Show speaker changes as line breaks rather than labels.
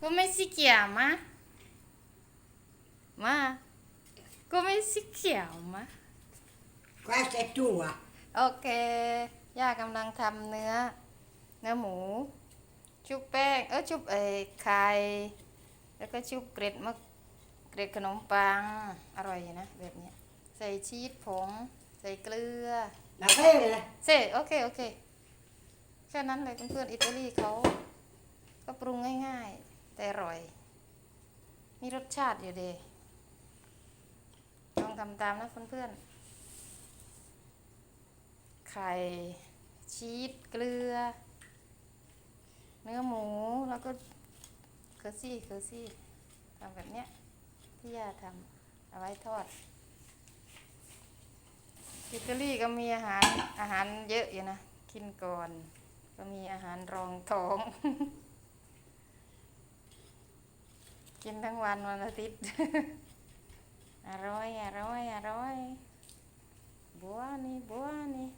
Come si chiama? Ma come si chiama?
Questa è tua.
โอเค ย่ากำลังทำเนื้อ เนื้อหมู ชุบแป้ง เออชุบเอ้ไข่ แล้วก็ชุบเกล็ดมะเกล็ดขนมปัง อร่อยอยู่นะ แบบเนี้ยใส่ชีสผง ใส่เกลือ
La bene?
เซโอเค โอเค แค่นั้นเลยเพื่อนๆอิตาลีเขา ก็ปรุงง่ายๆ แต่อร่อย มีรสชาติอยู่เดลองทำตามนะเพื่อนๆ ไข่ชีสเกลือ เนื้อหมูแล้วก็เคอร์ซี่เคอร์ซี่ทำแบบเนี้ยที่ย่าทำเอาไว้ทอดอิตาลีก็มีอาหารอาหารเยอะอยู่นะ กินก่อน ก็มีอาหารรองท้อง กินทั้งวันวันอาทิตย์ อร่อย อร่อย อร่อย บัวนี่ บัวนี่